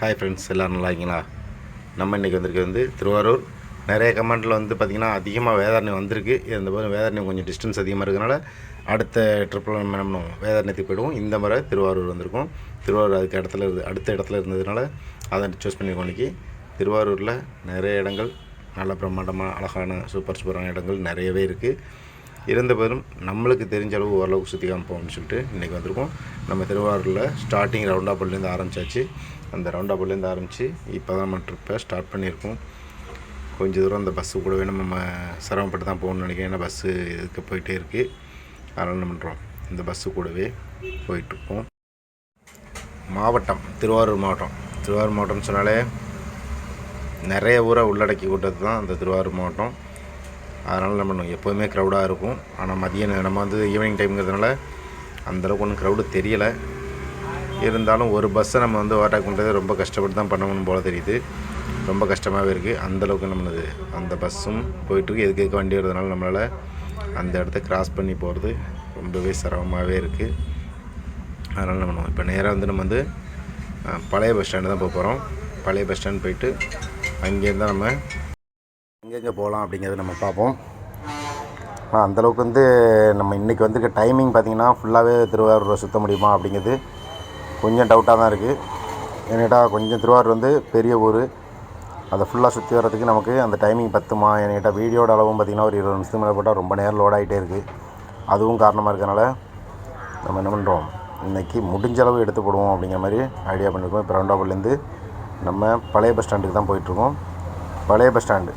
Hi friends எல்லோரும் நல்லா இருக்கீங்களா? நம்ம இன்றைக்கி வந்திருக்கிறது வந்து திருவாரூர். நிறைய கமெண்ட்டில் வந்து பார்த்திங்கன்னா அதிகமாக வேதாரணி வந்திருக்கு. இந்த போது வேதாரணி கொஞ்சம் டிஸ்டன்ஸ் அதிகமாக இருக்கிறனால அடுத்த ட்ரிப்பில் நம்ம என்ன பண்ணுவோம்? போயிடுவோம். இந்த முறை திருவாரூர் வந்திருக்கோம். திருவாரூர் அதுக்கு இடத்துல இருந்து அடுத்த இடத்துல இருந்ததுனால அதை சூஸ் பண்ணியிருக்கோம் இன்றைக்கி திருவாரூரில் நிறைய இடங்கள் நல்ல பிரம்மாண்டமாக அழகான சூப்பர் சூப்பரான இடங்கள் நிறையவே இருக்குது இருந்த போதும் நம்மளுக்கு தெரிஞ்ச அளவு ஓரளவுக்கு சுற்றி காமிப்போம்னு சொல்லிட்டு இன்றைக்கி வந்திருக்கோம். நம்ம திருவாரூரில் ஸ்டார்டிங் ரவுண்டாப்பள்ளிலேருந்து ஆரம்பிச்சாச்சு. அந்த ரவுண்டாப்பள்ளிலேருந்து ஆரம்பித்து இப்போ தான் நம்ம ட்ரிப்பை ஸ்டார்ட் பண்ணியிருக்கோம். கொஞ்சம் தூரம் அந்த பஸ்ஸு கூடவே நம்ம சிரமப்பட்டு தான் போகணும்னு நினைக்கிறேன். ஏன்னா பஸ்ஸு இதுக்கு போயிட்டே இருக்குது அதனால் என்ன பண்ணுறோம் இந்த பஸ்ஸு கூடவே போயிட்டுருக்கோம். மாவட்டம் திருவாரூர் மாவட்டம். திருவாரூர் மாவட்டம்னு சொன்னாலே நிறைய ஊரை உள்ளடக்கி கொண்டது தான் அந்த திருவாரூர் மாவட்டம். அதனால் நம்ம பண்ணுவோம் எப்போதுமே க்ரௌடாக இருக்கும். ஆனால் மதியம் நம்ம வந்து ஈவினிங் டைம்ங்கிறதுனால அந்தளவுக்கு ஒன்றும் க்ரௌடு தெரியலை. இருந்தாலும் ஒரு பஸ்ஸை நம்ம வந்து ஓவர்டேக் பண்ணுறது ரொம்ப கஷ்டப்பட்டு தான் பண்ணணும் போல தெரியுது. ரொம்ப கஷ்டமாகவே இருக்குது அந்தளவுக்கு நம்மளது அந்த பஸ்ஸும் போயிட்டுருக்கு எதுக்கு எதுக்கு வண்டி வரதுனால நம்மளால் அந்த இடத்த கிராஸ் பண்ணி போகிறது ரொம்பவே சிரமமாகவே இருக்குது அதனால் நம்ம பண்ணுவோம் இப்போ நேராக வந்து நம்ம வந்து பழைய பஸ் ஸ்டாண்டு தான் போக போகிறோம் பழைய பஸ் ஸ்டாண்ட் போயிட்டு அங்கேருந்து தான் நம்ம எங்கெங்கே போகலாம் அப்படிங்கிறத நம்ம பார்ப்போம். அந்தளவுக்கு வந்து நம்ம இன்றைக்கி வந்துருக்க டைமிங் பார்த்திங்கன்னா ஃபுல்லாகவே திருவாரூரை சுற்ற முடியுமா அப்படிங்கிறது கொஞ்சம் டவுட்டாக தான் இருக்குது என்கிட்ட கொஞ்சம் திருவாரூர் வந்து பெரிய ஊர். அதை ஃபுல்லாக சுற்றி வர்றதுக்கு நமக்கு அந்த டைமிங் பத்துமா? என்கிட்ட வீடியோட அளவும் பார்த்திங்கன்னா ஒரு இருபது நிமிஷத்துக்கு மேலே போட்டால் ரொம்ப நேரம் லோட் ஆகிட்டே இருக்குது அதுவும் காரணமாக இருக்கிறனால நம்ம என்ன பண்ணுறோம் இன்றைக்கி முடிஞ்ச அளவு எடுத்து போடுவோம் அப்படிங்கிற மாதிரி ஐடியா பண்ணியிருக்கோம் இப்போ ரவுண்டாபுலேருந்து நம்ம பழைய பஸ் ஸ்டாண்டுக்கு தான் போயிட்டுருக்கோம். பழைய பஸ் ஸ்டாண்டு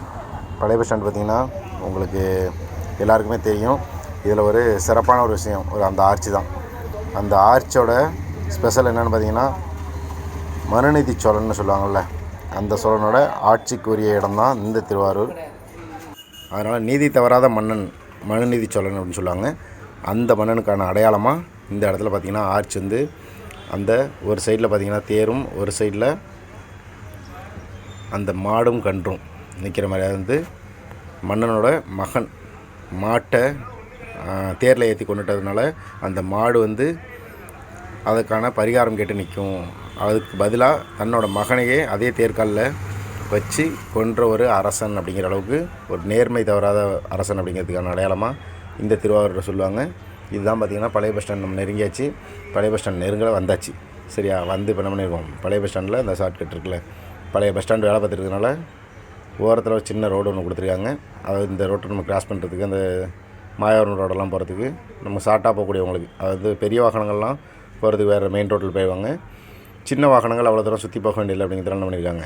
பழைய பஸ் ஸ்டாண்டு பார்த்திங்கன்னா உங்களுக்கு எல்லாருக்குமே தெரியும். இதில் ஒரு சிறப்பான ஒரு விஷயம். ஒரு அந்த ஆர்ச்சி தான். அந்த ஆர்ச்சோட ஸ்பெஷல் என்னென்னு பார்த்தீங்கன்னா மனுநீதி சோழன்னு சொல்லுவாங்கள்ல அந்த சோழனோட ஆட்சிக்குரிய இடம்தான் இந்த திருவாரூர். அதனால் நீதி தவறாத மன்னன் மனுநீதி சோழன் அப்படின்னு சொல்லுவாங்க. அந்த மன்னனுக்கான அடையாளமாக இந்த இடத்துல பார்த்திங்கன்னா ஆர்ச் வந்து அந்த ஒரு சைடில் பார்த்திங்கன்னா தேரும் ஒரு சைடில் அந்த மாடும் கன்றும் நிற்கிற மாதிரி. வந்து மன்னனோட மகன் மாட்டை தேரில் ஏற்றி கொண்டுட்டதுனால அந்த மாடு வந்து அதுக்கான பரிகாரம் கேட்டு நிற்கும். அதுக்கு பதிலாக தன்னோட மகனையே அதே தேர்காலில் வச்சு கொன்ற ஒரு அரசன் அப்படிங்கிற அளவுக்கு ஒரு நேர்மை தவறாத அரசன் அப்படிங்கிறதுக்கான அடையாளமாக இந்த திருவாரூரை சொல்லுவாங்க. இதுதான் பார்த்திங்கன்னா பழைய பஸ் ஸ்டாண்ட் நம்ம நெருங்கியாச்சு. பழைய பஸ் ஸ்டாண்ட் நெருங்கல வந்தாச்சு. சரியா வந்து இப்போ என்ன பண்ணியிருக்கோம் பழைய பஸ் ஸ்டாண்டில் இந்த ஷார்ட்கட் இருக்குல்ல. பழைய பஸ் ஸ்டாண்ட் வேலை பார்த்துருக்கனால ஓரத்தில் ஒரு சின்ன ரோடு ஒன்று கொடுத்துருக்காங்க. அதாவது இந்த ரோட்டை நம்ம கிராஸ் பண்ணுறதுக்கு அந்த மாயாவரம் ரோடெல்லாம் போகிறதுக்கு நம்ம ஷார்ட்டாக போகக்கூடிய உங்களுக்கு அதாவது பெரிய வாகனங்கள்லாம் போகிறதுக்கு வேறு மெயின் ரோட்டில் போயிடுவாங்க. சின்ன வாகனங்கள் அவ்வளோ தூரம் சுற்றி போக வேண்டியதில்லை அப்படிங்கிறதுனால என்ன பண்ணியிருக்காங்க.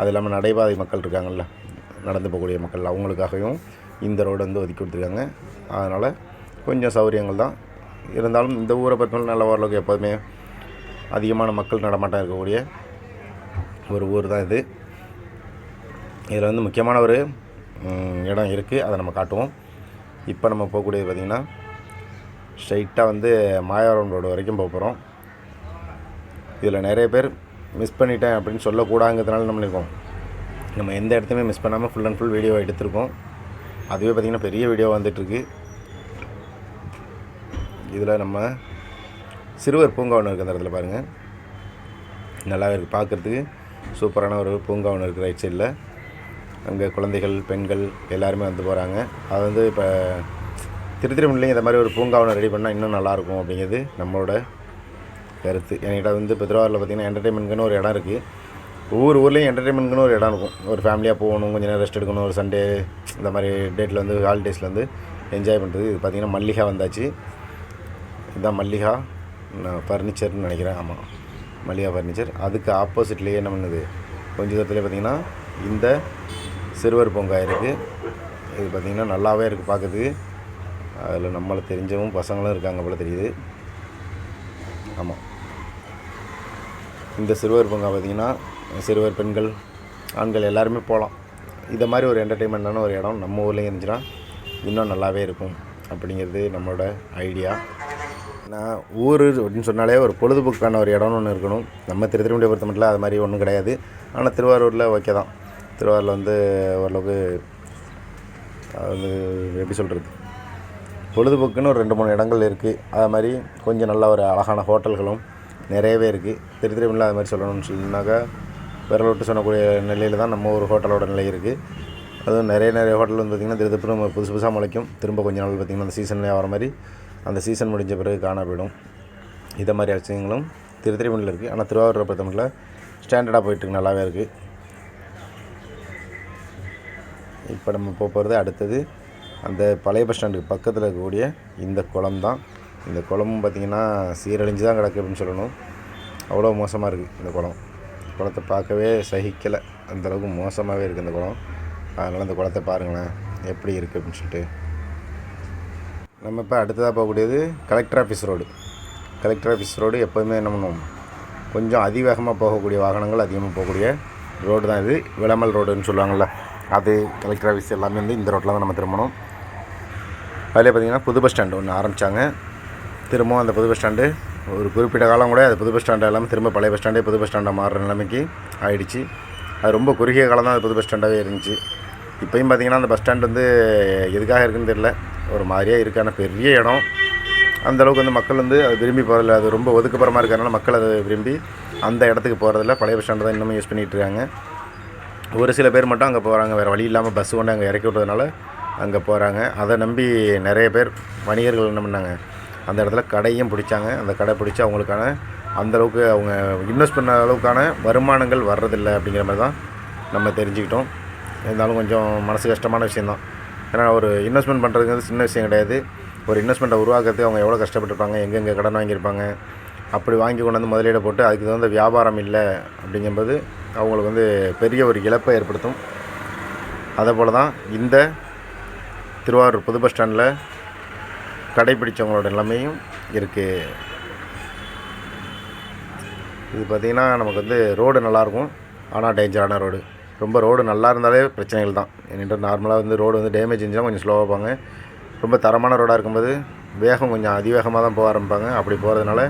அது இல்லாமல் நடைபாதை மக்கள் இருக்காங்கல்ல நடந்து போகக்கூடிய மக்கள் அவங்களுக்காகவும் இந்த ரோடு வந்து ஒதுக்கி கொடுத்துருக்காங்க. அதனால் கொஞ்சம் சௌகரியங்கள் தான். இருந்தாலும் இந்த ஊரை பொறுத்தவரை நல்ல ஓரளவுக்கு எப்போதுமே அதிகமான மக்கள் நடமாட்டம் இருக்கக்கூடிய ஒரு ஊர் தான் இது. இதில் வந்து முக்கியமான ஒரு இடம் இருக்குது அதை நம்ம காட்டுவோம். இப்போ நம்ம போகக்கூடியது பார்த்திங்கன்னா ஸ்ட்ரைட்டாக வந்து மாயாவரம் ரோடு வரைக்கும் போக போகிறோம் இதில் நிறைய பேர் மிஸ் பண்ணிட்டேன் அப்படின்னு சொல்லக்கூடாங்கிறதுனால நம்மளுக்கும் நம்ம எந்த இடத்தையுமே மிஸ் பண்ணாமல் ஃபுல் அண்ட் ஃபுல் வீடியோ எடுத்திருக்கோம். அதுவே பார்த்திங்கன்னா பெரிய வீடியோ வந்துட்டுருக்கு. இதில் நம்ம சிறுவர் பூங்கா ஒன்று இருக்குது அந்த இடத்துல பாருங்கள் நல்லாவே இருக்குது பார்க்குறதுக்கு சூப்பரான ஒரு பூங்கா ஒன்று இருக்குது ரைட் சைடில் அங்கே குழந்தைகள் பெண்கள் எல்லாருமே வந்து போகிறாங்க அது வந்து இப்போ திருத்திருமலையும் இந்த மாதிரி ஒரு பூங்கா ஒன்று ரெடி பண்ணால் இன்னும் நல்லாயிருக்கும் அப்படிங்கிறது நம்மளோட கருத்து. என்கிட்ட வந்து இப்போ திருவாரூரில் பார்த்திங்கன்னா என்டர்டைன்மெண்ட்னு ஒரு இடம் இருக்குது ஒவ்வொரு ஊர்லேயும் என்டர்டைன்மெண்ட்னு ஒரு இடம் இருக்கும். ஒரு ஃபேமிலியாக போகணும் கொஞ்சம் நேரம் ரெஸ்ட் எடுக்கணும் ஒரு சண்டே இந்த மாதிரி டேட்டில் வந்து ஹாலிடேஸில் வந்து என்ஜாய் பண்ணுறது இது பார்த்திங்கன்னா மல்லிகா வந்தாச்சு. இதுதான் மல்லிகா. ஃபர்னிச்சர்னு நினைக்கிறேன். ஆமாம் மல்லிகா ஃபர்னிச்சர் அதுக்கு ஆப்போசிட்லேயே என்ன பண்ணுது? கொஞ்சம் தூரத்துலேயே பார்த்திங்கன்னா இந்த சிறுவர் பூங்கா இருக்குது இது பார்த்திங்கன்னா நல்லாவே இருக்குது பார்க்குறதுக்கு. அதில் நம்மளை தெரிஞ்சவும் பசங்களும் இருக்காங்க போல தெரியுது. ஆமாம் இந்த சிறுவர் பூங்கா பார்த்திங்கன்னா சிறுவர் பெண்கள் ஆண்கள் எல்லாருமே போகலாம். இதை மாதிரி ஒரு என்டர்டெயின்மெண்ட்டான ஒரு இடம் நம்ம ஊர்லேயும் இருந்துச்சுன்னா இன்னும் நல்லாவே இருக்கும் அப்படிங்கிறது நம்மளோட ஐடியா ஏன்னா ஊர் அப்படின்னு சொன்னாலே ஒரு பொழுதுபோக்கான ஒரு இடம்னு ஒன்று இருக்கணும். நம்ம திருத்திரமுடியை பொறுத்த மட்டும் அது மாதிரி ஒன்றும் கிடையாது. ஆனால் திருவாரூரில் ஓகே தான். திருவாரூரில் வந்து ஓரளவுக்கு அது எப்படி சொல்கிறது பொழுதுபோக்குன்னு ஒரு ரெண்டு மூணு இடங்கள் இருக்குது அது மாதிரி கொஞ்சம் நல்ல ஒரு அழகான ஹோட்டல்களும் நிறையவே இருக்குது திருத்திரமில்ல அது மாதிரி சொல்லணும்னு சொன்னாக்கா விரல் விட்டு சொல்லக்கூடிய நிலையில் தான் நம்ம ஒரு ஹோட்டலோட நிலை இருக்குது அதுவும் நிறைய நிறைய ஹோட்டல் வந்து பார்த்திங்கன்னா திரு திரும்ப புதுசு புதுசாக முளைக்கும். திரும்ப கொஞ்ச நாள் பார்த்திங்கன்னா அந்த சீசன்லேயே வர மாதிரி அந்த சீசன் முடிஞ்ச பிறகு காண போயிடும் இதை மாதிரி விஷயங்களும் திருத்திரைமணியில் இருக்குது ஆனால் திருவாரூரை பொறுத்தமட்டில் ஸ்டாண்டர்டாக போயிட்டுருக்கு நல்லாவே இருக்குது இப்போ நம்ம போக போகிறது அடுத்தது அந்த பழைய பஸ் ஸ்டாண்டுக்கு பக்கத்தில் இருக்கக்கூடிய இந்த குளம் தான். இந்த குளமும் பார்த்திங்கன்னா சீரழிஞ்சு தான் கிடக்கு அப்படின்னு சொல்லணும். அவ்வளோ மோசமாக இருக்குது இந்த குளம். குளத்தை பார்க்கவே சகிக்கலை. அந்தளவுக்கு மோசமாகவே இருக்குது இந்த குளம். அதனால் இந்த குளத்தை பாருங்களேன் எப்படி இருக்குது அப்படின்னு சொல்லிட்டு. நம்ம இப்போ அடுத்ததாக போகக்கூடியது collector office road collector office road எப்போதுமே என்ன பண்ணுவோம்? கொஞ்சம் அதிவேகமாக போகக்கூடிய வாகனங்கள் அதிகமாக போகக்கூடிய ரோடு தான் இது. விளமல் ரோடுன்னு சொல்லுவாங்கள்ல அது கலெக்டர் ஆஃபீஸ் எல்லாமே வந்து இந்த ரோட்டில் தான் நம்ம திரும்பணும். அதிலே பார்த்திங்கன்னா புது பஸ் ஸ்டாண்டு ஒன்று ஆரம்பித்தாங்க திரும்பவும் அந்த புது பஸ் ஸ்டாண்டு ஒரு குறிப்பிட்ட காலம் கூட அது புது பஸ் ஸ்டாண்டு எல்லாமே திரும்ப பழைய பஸ் ஸ்டாண்டே புது பஸ் ஸ்டாண்டாக மாறுற நிலைமைக்கு ஆயிடுச்சு. அது ரொம்ப குறுகிய காலம் தான் அது புது பஸ் ஸ்டாண்டாகவே இருந்துச்சு. இப்போயும் பார்த்திங்கன்னா அந்த பஸ் ஸ்டாண்ட் வந்து எதுக்காக இருக்குன்னு தெரியல. ஒரு மாதிரியாக இருக்கான பெரிய இடம். அந்தளவுக்கு வந்து மக்கள் வந்து அது விரும்பி போகிறதில்ல அது ரொம்ப ஒதுக்குப்புறமா இருக்கிறனால மக்கள் அதை விரும்பி அந்த இடத்துக்கு போகிறதில்ல பழைய பஸ் ஸ்டாண்டு தான் இன்னமும் யூஸ் பண்ணிகிட்டு இருக்காங்க. ஒரு சில பேர் மட்டும் அங்கே போகிறாங்க வேறு வழி இல்லாமல் பஸ் கொண்டு அங்கே இறக்கி விட்டதுனால அங்கே போகிறாங்க. அதை நம்பி நிறைய பேர் வணிகர்கள் என்ன பண்ணாங்க? அந்த இடத்துல கடையும் பிடிச்சாங்க. அந்த கடை பிடிச்சி அவங்களுக்கான அந்த அளவுக்கு அவங்க இன்வெஸ்ட் பண்ண அளவுக்கான வருமானங்கள் வர்றதில்லை அப்படிங்கிற மாதிரி தான் நம்ம தெரிஞ்சுக்கிட்டோம். இருந்தாலும் கொஞ்சம் மனசு கஷ்டமான விஷயந்தான் ஏன்னா ஒரு இன்வெஸ்ட்மெண்ட் பண்ணுறதுங்கிறது சின்ன விஷயம் கிடையாது. ஒரு இன்வெஸ்ட்மெண்ட்டை உருவாக்குறதுக்கு அவங்க எவ்வளோ கஷ்டப்பட்டுருப்பாங்க? எங்கெங்கே கடன் வாங்கியிருப்பாங்க? அப்படி வாங்கி கொண்டு வந்து முதலீடு போட்டு அதுக்கு தகுந்த வியாபாரம் இல்லை அப்படிங்கும்போது அவங்களுக்கு வந்து பெரிய ஒரு இழப்பை ஏற்படுத்தும். அதே போல் தான் இந்த திருவாரூர் புது பஸ் ஸ்டாண்டில் கடைப்பிடிச்சவங்களோட நிலைமையும் இருக்குது இது பார்த்திங்கன்னா நமக்கு வந்து ரோடு நல்லாயிருக்கும் ஆனால் டேஞ்சரான ரோடு. ரொம்ப ரோடு நல்லா இருந்தாலே பிரச்சனைகள் தான். என்கிட்ட நார்மலாக வந்து ரோடு வந்து டேமேஜ் இருந்துச்சுன்னா கொஞ்சம் ஸ்லோவாக போவாங்க. ரொம்ப தரமான ரோடாக இருக்கும்போது வேகம் கொஞ்சம் அதிவேகமாக தான் போக ஆரம்பிப்பாங்க. அப்படி போகிறதுனால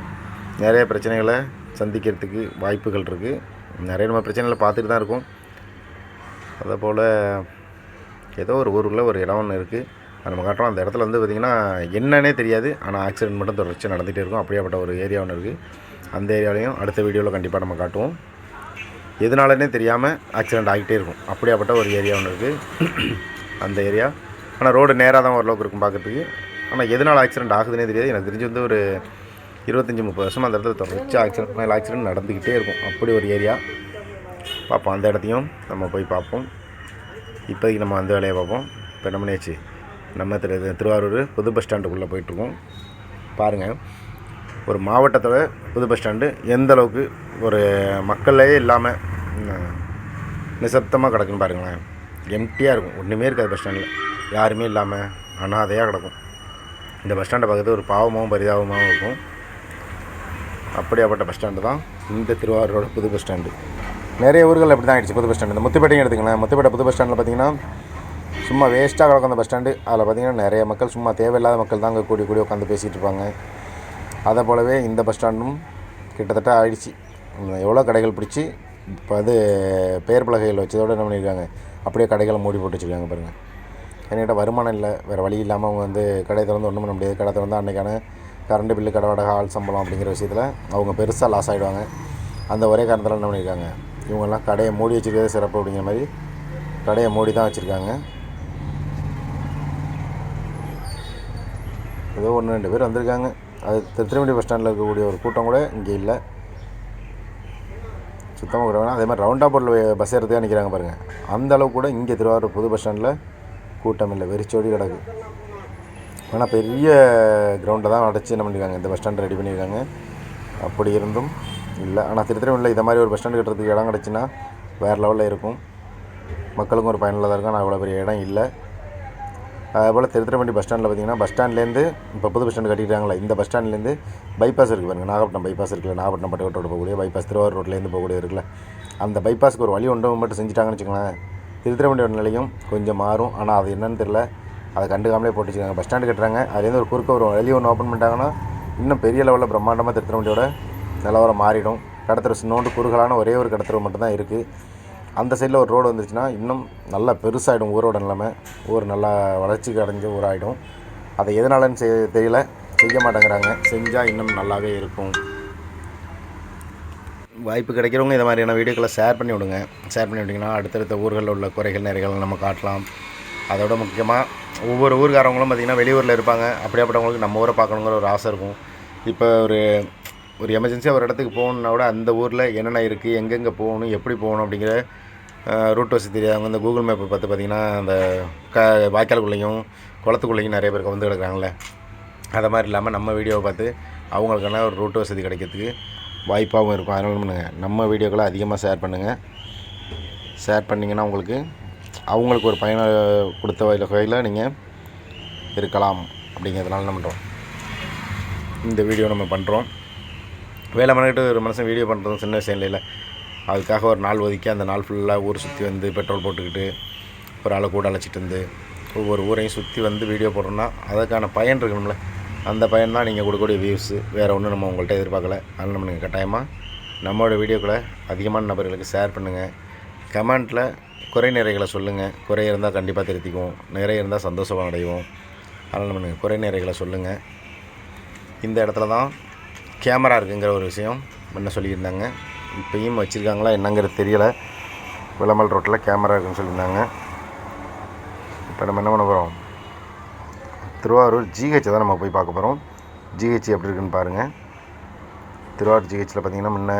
நிறைய பிரச்சனைகளை சந்திக்கிறதுக்கு வாய்ப்புகள் இருக்குது நிறைய நம்ம பிரச்சனைகளை பார்த்துட்டு தான் இருக்கும். அதே போல் ஏதோ ஒரு ஊருக்குள்ளே ஒரு இடம் ஒன்று இருக்குது நம்ம காட்டுறோம். அந்த இடத்துல வந்து பார்த்திங்கன்னா என்னன்னே தெரியாது. ஆனால் ஆக்சிடென்ட் மட்டும் தொடர்ச்சி நடந்துகிட்டே இருக்கும். அப்படியாப்பட்ட ஒரு ஏரியா ஒன்று இருக்குது அந்த ஏரியாலையும் அடுத்த வீடியோவில் கண்டிப்பாக நம்ம காட்டுவோம். எதனாலனே தெரியாமல் ஆக்சிடென்ட் ஆகிட்டே இருக்கும். அப்படியாப்பட்ட ஒரு ஏரியா ஒன்று இருக்குது அந்த ஏரியா ஆனால் ரோடு நேராக தான் ஓரளவுக்கு இருக்கும் பார்க்குறதுக்கு ஆனால் எதனால் ஆக்சிடென்ட் ஆகுதுன்னே தெரியாது. எனக்கு தெரிஞ்சு வந்து ஒரு இருபத்தஞ்சி முப்பது வருஷம் அந்த இடத்துல தொடர்ச்சி ஆக்சிடென்ட் மேலே ஆக்சிடென்ட் நடந்துக்கிட்டே இருக்கும். அப்படி ஒரு ஏரியா பார்ப்போம் அந்த இடத்தையும் நம்ம போய் பார்ப்போம் இப்போதைக்கு நம்ம அந்த வேலையை பார்ப்போம். இப்போ நம்ம நேச்சு நம்ம திரு திருவாரூர் புது பஸ் ஸ்டாண்டுக்குள்ளே போயிட்டுருக்கோம். பாருங்கள் ஒரு மாவட்டத்தோட புது பஸ் ஸ்டாண்டு எந்த அளவுக்கு ஒரு மக்களே இல்லாமல் நிசப்தமாக கிடக்குன்னு பாருங்களேன். எம்டியாக இருக்கும். ஒன்றுமே இருக்காது பஸ் ஸ்டாண்டில். யாருமே இல்லாமல் அனாதையாக கிடக்கும். இந்த பஸ் ஸ்டாண்டை பார்க்குறது ஒரு பாவமாகவும் பரிதாபமாகவும் இருக்கும். அப்படியாப்பட்ட பஸ் ஸ்டாண்டு தான் இந்த திருவாரூரோட புது பஸ் ஸ்டாண்டு. நிறைய ஊர்கள் அப்படி தான் ஆகிடுச்சு புது பஸ் ஸ்டாண்டு இந்த முத்துப்பேட்டையும் எடுத்துக்கலாம் முத்துப்பேட்டை புது பஸ் ஸ்டாண்டில் பார்த்தீங்கன்னா சும்மா வேஸ்ட்டாக கிடக்கும் அந்த பஸ் ஸ்டாண்டு அதில் பார்த்தீங்கன்னா நிறைய மக்கள் சும்மா தேவையில்லாத மக்கள் தான் அங்கே கூடி கூடி உட்காந்து பேசிகிட்டு இருப்பாங்க. அதை போலவே இந்த பஸ் ஸ்டாண்டும் கிட்டத்தட்ட ஆயிடுச்சு. எவ்வளோ கடைகள் பிடிச்சி இப்போ அது பெயர் பலகைகள் வச்சதோடு என்ன பண்ணியிருக்காங்க அப்படியே கடைகளை மூடி போட்டு வச்சுருக்காங்க பாருங்கள் என்கிட்ட வருமானம் இல்லை வேறு வழி இல்லாமல் அவங்க வந்து கடை திறந்து ஒன்றும் பண்ண முடியாது. கடை திறந்து அன்றைக்கான கரண்ட் பில்லு கடை வாடகை ஆள் சம்பளம் அப்படிங்கிற விஷயத்தில் அவங்க பெருசாக லாஸ் ஆகிடுவாங்க அந்த ஒரே காரணத்தில் என்ன பண்ணியிருக்காங்க இவங்கெல்லாம் கடையை மூடி வச்சுருக்கதே சிறப்பு அப்படிங்கிற மாதிரி கடையை மூடி தான் வச்சுருக்காங்க. ஏதோ ஒன்று ரெண்டு பேர் வந்திருக்காங்க. அது திருத்திரமணி பஸ் ஸ்டாண்டில் இருக்கக்கூடிய ஒரு கூட்டம் கூட இங்கே இல்லை. சுத்தமாக கூட வேணாம். அதே மாதிரி ரவுண்டாக பஸ் ஏறதுக்காக நிற்கிறாங்க பாருங்கள் அந்த அளவுக்கு கூட இங்கே திருவாரூர் புது பஸ் ஸ்டாண்டில் கூட்டம் இல்லை. வெறிச்சோடி கிடக்கு. ஆனால் பெரிய கிரவுண்டை தான் அடைச்சி என்ன பண்ணியிருக்காங்க இந்த பஸ் ஸ்டாண்ட் ரெடி பண்ணியிருக்காங்க அப்படி இருந்தும் இல்லை. ஆனால் திருத்திரமணியில் இதை மாதிரி ஒரு பஸ் ஸ்டாண்டு கட்டுறதுக்கு இடம் கிடச்சின்னா வேறு லெவலில் இருக்கும். மக்களுக்கும் ஒரு பயனுள்ளதாக இருக்கும். ஆனால் அவ்வளோ பெரிய இடம் இல்லை. அதேபோல் திருத்திரமண்டி பஸ் ஸ்டாண்டில் பார்த்தீங்கன்னா பஸ் ஸ்டாண்ட்லேருந்து இப்போ புது பஸ் ஸ்டாண்டு கட்டிட்டாங்களே இந்த பஸ் ஸ்டாண்ட்லேருந்து பைபாஸ் இருக்குது பாருங்கள் நாகப்பட்டினம் பைபாஸ் இருக்குல்ல நாகப்பட்டினம் பட்டுக்கோட்டோட போகக்கூடிய பைபாஸ் திருவாரூர் ரோட்லேருந்து போகக்கூடிய இருக்குல்ல. அந்த பைபாஸ்க்கு ஒரு வழி ஒன்று மட்டும் செஞ்சுட்டாங்கன்னு வச்சுக்கோங்களேன். திருத்திரமண்டியோட நிலையும் கொஞ்சம் மாறும். ஆனால் அது என்னன்னு தெரில அதை கண்டுக்காமலே போட்டு வச்சுருக்காங்க பஸ் ஸ்டாண்டு கட்டுறாங்க. அதுலேருந்து ஒரு குறுக்க ஒரு வழி ஒன்று ஓப்பன் பண்ணிட்டாங்கன்னா இன்னும் பெரிய லெவலில் பிரம்மாண்டமாக திருத்திரமண்டியோட நிலவரம் மாறிடும். கடத்தர சின்னோண்டு குறுகலான ஒரே ஒரு கடத்தரவு மட்டும்தான் இருக்குது அந்த சைடில் ஒரு ரோடு வந்துருச்சுன்னா இன்னும் நல்லா பெருசாகிடும் ஊரோட நிலைமை. ஊர் நல்லா வளர்ச்சிக்கு அடைஞ்ச ஊராகிடும் அதை எதனாலன்னு செய்ய தெரியல. செய்ய மாட்டேங்கிறாங்க. செஞ்சால் இன்னும் நல்லாவே இருக்கும். வாய்ப்பு கிடைக்கிறவங்க இந்த மாதிரியான வீடியோக்களை ஷேர் பண்ணி விடுங்க. ஷேர் பண்ணி விட்டிங்கன்னா அடுத்தடுத்த ஊர்களில் உள்ள குறைகள் நிறைகள் நம்ம காட்டலாம். அதோட முக்கியமாக ஒவ்வொரு ஊருக்காரவங்களும் பார்த்திங்கன்னா வெளியூரில் இருப்பாங்க. அப்படியாப்பட்டவங்களுக்கு நம்ம ஊரை பார்க்கணுங்கிற ஒரு ஆசை இருக்கும். இப்போ ஒரு ஒரு எமர்ஜென்சியாக ஒரு இடத்துக்கு போகணுன்னா கூட அந்த ஊரில் என்னென்ன இருக்குது எங்கெங்கே போகணும் எப்படி போகணும் அப்படிங்கிற ரூட் வசதி தெரியாதவங்க இந்த கூகுள் மேப்பை பார்த்து பார்த்திங்கன்னா அந்த க வாய்க்காலுக்குள்ளேயும் குளத்துக்குள்ளேயும் நிறைய பேருக்கு வந்து கிடக்குறாங்களே அதை மாதிரி இல்லாமல் நம்ம வீடியோவை பார்த்து அவங்களுக்கான ஒரு ரூட் வசதி கிடைக்கிறதுக்கு வாய்ப்பாகவும் இருக்கும். அதனால பண்ணுங்கள் நம்ம வீடியோக்களை அதிகமாக ஷேர் பண்ணுங்கள் ஷேர் பண்ணிங்கன்னா உங்களுக்கு அவங்களுக்கு ஒரு பயனை கொடுத்த வகையில் நீங்கள் இருக்கலாம் அப்படிங்கிறதுனால என்ன பண்ணுறோம் இந்த வீடியோ நம்ம பண்ணுறோம் வேலை மனக்கிட்டு ஒரு மனுஷன் வீடியோ பண்ணுறதும் சின்ன விஷயம் இல்லை அதுக்காக ஒரு நாள் ஒதுக்கி அந்த நாள் ஃபுல்லாக ஊர் சுற்றி வந்து பெட்ரோல் போட்டுக்கிட்டு ஒரு ஆளை கூட அழைச்சிட்டு வந்து ஒவ்வொரு ஊரையும் சுற்றி வந்து வீடியோ போடுறோம்னா அதுக்கான பயன் இருக்கணும்ல. அந்த பயன் தான் நீங்கள் கொடுக்கக்கூடிய வியூஸு வேறு ஒன்றும் நம்ம உங்கள்கிட்ட எதிர்பார்க்கல. அதனால் நம்ம நீங்கள் கட்டாயமாக நம்மளோட வீடியோக்களை அதிகமான நபர்களுக்கு ஷேர் பண்ணுங்கள் கமெண்ட்டில் குறை நிறைகளை சொல்லுங்கள் குறை இருந்தால் கண்டிப்பாக திருத்திக்குவோம். நிறைய இருந்தால் சந்தோஷமாக அடைவோம். அதனால் நம்ம குறை நிறைகளை சொல்லுங்கள் இந்த இடத்துல தான் கேமரா இருக்குங்கிற ஒரு விஷயம் முன்ன சொல்லியிருந்தாங்க. இப்போயும் வச்சுருக்காங்களா என்னங்கிறது தெரியலை. விளமல் ரோட்டில் கேமரா இருக்குன்னு சொல்லியிருந்தாங்க. இப்போ நம்ம என்ன பண்ண போகிறோம் திருவாரூர் ஜிஹெச் தான் நம்ம போய் பார்க்க போகிறோம் ஜிஹெச் எப்படி இருக்குன்னு பாருங்கள் திருவாரூர் ஜிஹெச்சில் பார்த்திங்கன்னா முன்ன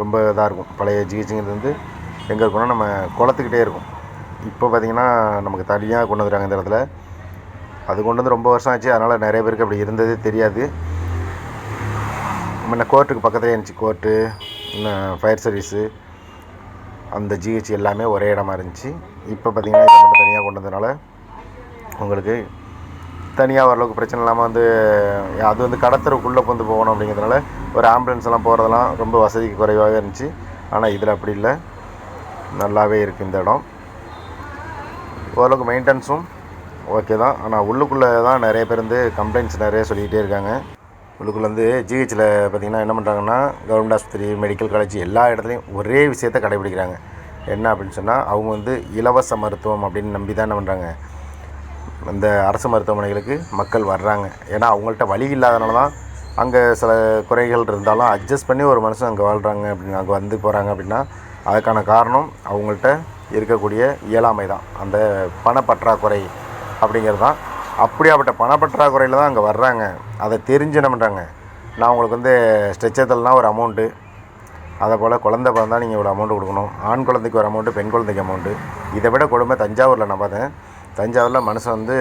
ரொம்ப இதாக இருக்கும். பழைய ஜிஹெச்சுங்கிறது வந்து எங்கே இருக்கும்னா நம்ம குளத்துக்கிட்டே இருக்கும். இப்போ பார்த்திங்கன்னா நமக்கு தனியாக கொண்டு வந்துடுறாங்க இந்த இடத்துல. அது கொண்டு வந்து ரொம்ப வருஷம் ஆச்சு. அதனால் நிறைய பேருக்கு அப்படி இருந்ததே தெரியாது. முன்ன கோர்ட்டுக்கு பக்கத்துலேயே இருந்துச்சு கோர்ட்டு ஃபயர் சர்வீஸு அந்த ஜிஹெச் எல்லாமே ஒரே இடமா இருந்துச்சு. இப்போ பார்த்திங்கன்னா இதை மட்டும் தனியாக கொண்டு வந்ததுனால உங்களுக்கு தனியாக ஓரளவுக்கு பிரச்சனை இல்லாமல் வந்து அது வந்து கடத்தருக்குள்ளே வந்து போகணும் அப்படிங்கிறதுனால ஒரு ஆம்புலன்ஸ் எல்லாம் போகிறதெல்லாம் ரொம்ப வசதிக்கு குறைவாக இருந்துச்சு. ஆனால் இதில் அப்படி இல்லை. நல்லாவே இருக்குது இந்த இடம். ஓரளவுக்கு மெயின்டெனன்ஸும் ஓகே தான். ஆனால் உள்ளுக்குள்ளே தான் நிறைய பேர் வந்து கம்ப்ளைண்ட்ஸ் நிறைய சொல்லிக்கிட்டே இருக்காங்க. உள்ளுக்குள்ளே வந்து ஜிஹெச்சில் பார்த்திங்கன்னா என்ன பண்ணுறாங்கன்னா கவர்மெண்ட் ஆஸ்பத்திரி மெடிக்கல் காலேஜ் எல்லா இடத்துலையும் ஒரே விஷயத்தை கடைபிடிக்கிறாங்க. என்ன அப்படின்னு சொன்னால் அவங்க வந்து இலவச மருத்துவம் அப்படின்னு நம்பி தான் என்ன பண்ணுறாங்க இந்த அரசு மருத்துவமனைகளுக்கு மக்கள் வர்றாங்க. ஏன்னா அவங்கள்ட்ட வழி இல்லாதனால தான் அங்கே சில குறைகள் இருந்தாலும் அட்ஜஸ்ட் பண்ணி ஒரு மனுஷன் அங்கே வாழ்கிறாங்க அப்படின்னு அங்கே வந்து போகிறாங்க அப்படின்னா அதுக்கான காரணம் அவங்கள்ட்ட இருக்கக்கூடிய இயலாமை தான். அந்த பணப்பற்றாக்குறை அப்படிங்கிறது தான். அப்படியாப்பட்ட பணப்பற்றாக்குறையில் தான் அங்கே வர்றாங்க. அதை தெரிஞ்சு என்ன பண்ணுறாங்க நான் உங்களுக்கு வந்து ஸ்ட்ரெச்சர்லாம் ஒரு அமௌண்ட்டு அதை போல் குழந்த பிறந்தால் நீங்கள் இவ்வளோ அமௌண்ட் கொடுக்கணும். ஆண் குழந்தைக்கு ஒரு அமௌண்ட்டு பெண் குழந்தைக்கு அமௌண்ட்டு இதை விட கொடுமை தஞ்சாவூரில் நான் பார்த்தேன். தஞ்சாவூரில் மனுஷன் வந்து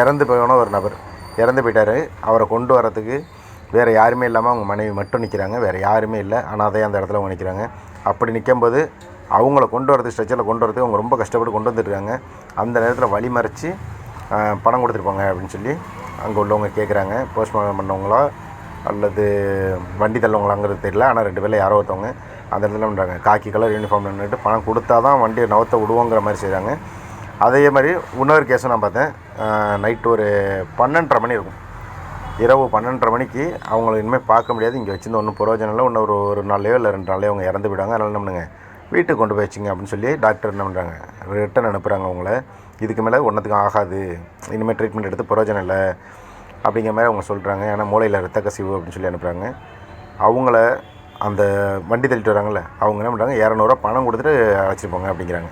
இறந்து போகணும் ஒரு நபர். இறந்து போயிட்டார். அவரை கொண்டு வரத்துக்கு வேறு யாருமே இல்லாமல் அவங்க மனைவி மட்டும் நிற்கிறாங்க வேறு யாருமே இல்லை. ஆனால் அதே அந்த இடத்துல அவங்க நிற்கிறாங்க அப்படி நிற்கும்போது அவங்கள கொண்டு வரது ஸ்ட்ரெச்சரில் கொண்டு வரதுக்கு அவங்க ரொம்ப கஷ்டப்பட்டு கொண்டு வந்துட்டுருக்காங்க அந்த நேரத்தில் வழிமறைச்சி பணம் கொடுத்துருப்பாங்க அப்படின்னு சொல்லி அங்கே உள்ளவங்க கேட்குறாங்க போஸ்ட்மார்ட்டம் பண்ணவங்களா அல்லது வண்டி தள்ளவங்களாங்கிறது தெரியல. ஆனால் ரெண்டு பேரில் யாரோ ஒருத்தவங்க அந்த இடத்துல பண்ணுறாங்க காக்கி கலர் யூனிஃபார்ம் நின்றுட்டு பணம் கொடுத்தா தான் வண்டியை நவத்த விடுவோங்கிற மாதிரி செய்கிறாங்க அதே மாதிரி இன்னொரு கேஸும் நான் பார்த்தேன். நைட்டு ஒரு பன்னெண்டரை மணி இருக்கும். இரவு பன்னெண்டரை மணிக்கு அவங்கள இனிமேல் பார்க்க முடியாது. இங்கே வச்சிருந்து ஒன்றும் பிரயோஜனம் இல்லை. இன்னும் ஒரு ஒரு நாளையோ இல்லை ரெண்டு நாளையோ அவங்க இறந்து போயிடுவாங்க. அதனால் என்ன பண்ணுங்க? வீட்டுக்கு கொண்டு போய் வச்சிங்க அப்படின்னு சொல்லி டாக்டர் என்ன பண்ணுறாங்க ரிட்டன் அனுப்புகிறாங்க அவங்கள. இதுக்கு மேலே ஒன்றத்துக்கும் ஆகாது. இனிமேல் ட்ரீட்மெண்ட் எடுத்து பிரயோஜனம் இல்லை அப்படிங்கிற மாதிரி அவங்க சொல்கிறாங்க ஏன்னா மூளையில் ரத்த கசிவு அப்படின்னு சொல்லி அனுப்புகிறாங்க அவங்கள அந்த வண்டி தள்ளிட்டு வராங்கள்ல அவங்க என்ன பண்ணுறாங்க இரநூறுவா பணம் கொடுத்துட்டு அழைச்சிட்டு போங்க அப்படிங்கிறாங்க.